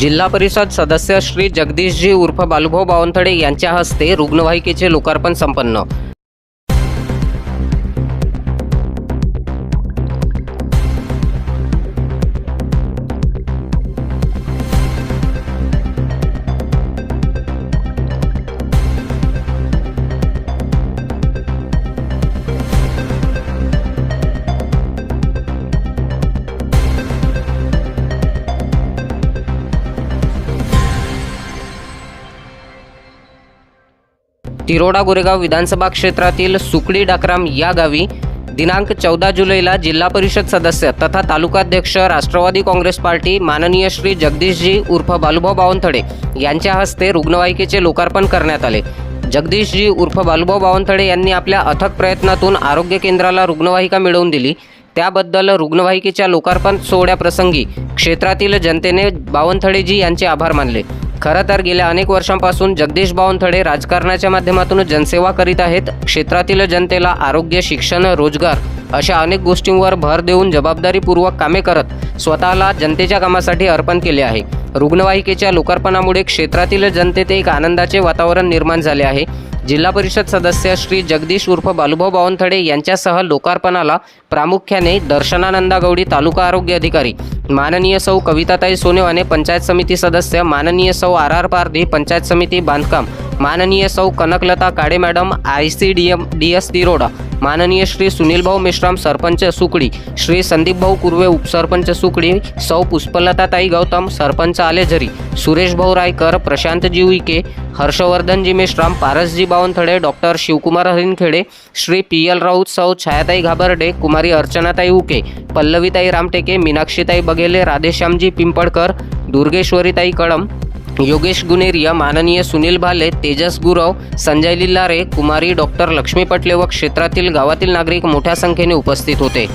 जिल्हा परिषद सदस्य श्री जगदीशजी उर्फ बालुभाऊ बावनथडे यांच्या हस्ते रुग्णवाहिकेचे लोकार्पण संपन्न. तिरोडा गोरेगाव विधानसभा क्षेत्रातील सुकडी डाकराम या गावी दिनांक चौदा जुलैला जिल्हा परिषद सदस्य तथा तालुकाध्यक्ष राष्ट्रवादी काँग्रेस पार्टी माननीय श्री जगदीशजी उर्फ बालुभाऊ बावनथडे यांच्या हस्ते रुग्णवाहिकेचे लोकार्पण करण्यात आले. जगदीशजी उर्फ बालुभाऊ बावनथडे यांनी आपल्या अथक प्रयत्नातून आरोग्य केंद्राला रुग्णवाहिका मिळवून दिली. त्याबद्दल रुग्णवाहिकेच्या लोकार्पण सोहळ्याप्रसंगी क्षेत्रातील जनतेने बावनथडेजी यांचे आभार मानले. खरं तर गेल्या अनेक वर्षांपासून जगदीश बावनथडे राजकारणाच्या माध्यमातून जनसेवा करीत आहेत. क्षेत्रातील जनतेला आरोग्य शिक्षण रोजगार अशा अनेक गोष्टींवर भर देऊन जबाबदारीपूर्वक कामे करत स्वतःला जनतेच्या कामासाठी अर्पण केले आहे. रुग्णवाहिकेच्या लोकार्पणामुळे क्षेत्रातील जनतेत एक आनंदाचे वातावरण निर्माण झाले आहे. जिल्हा परिषद सदस्य श्री जगदीश उर्फ बालुभाऊ बावनथडे यांच्यासह लोकार्पणाला प्रामुख्याने दर्शनानंदा गौडी तालुका आरोग्य अधिकारी माननीय सौ कविताताई सोनेवाने पंचायत समिती सदस्य माननीय सौ आर आर पारधी पंचायत समिती बांधकाम माननीय सौ Kanaklata Kale madam I C D M D S Tiroda. माननीय श्री सुनीलभाऊ मेश्राम सरपंच सुकडी. श्री संदीपभाऊ कुर्वे उपसरपंच सुकडी. सौ Pushpalatatai Gautam sarpanch Alejhari. Sureshbhau Raikar Prashantji Uike. Harshvardhanji Meshram Parasji Bawanthade doctor Shivkumar Harinkhede. Shri P L Raut सौ छायाताई घाबर्डे कुमारी अर्चनाताई उके. पल्लवीताई रामटेके मीनाक्षीताई बघेले राधेश्यामजी पिंपळकर दुर्गेश्वरीताई कळम. योगेश गुनेरिया माननीय सुनील भाले तेजस गुरव संजय लिल्लारे कुमारी doctor Lakshmi Patle व क्षेत्रातील गावातील नागरिक मोठ्या संख्येने उपस्थित होते.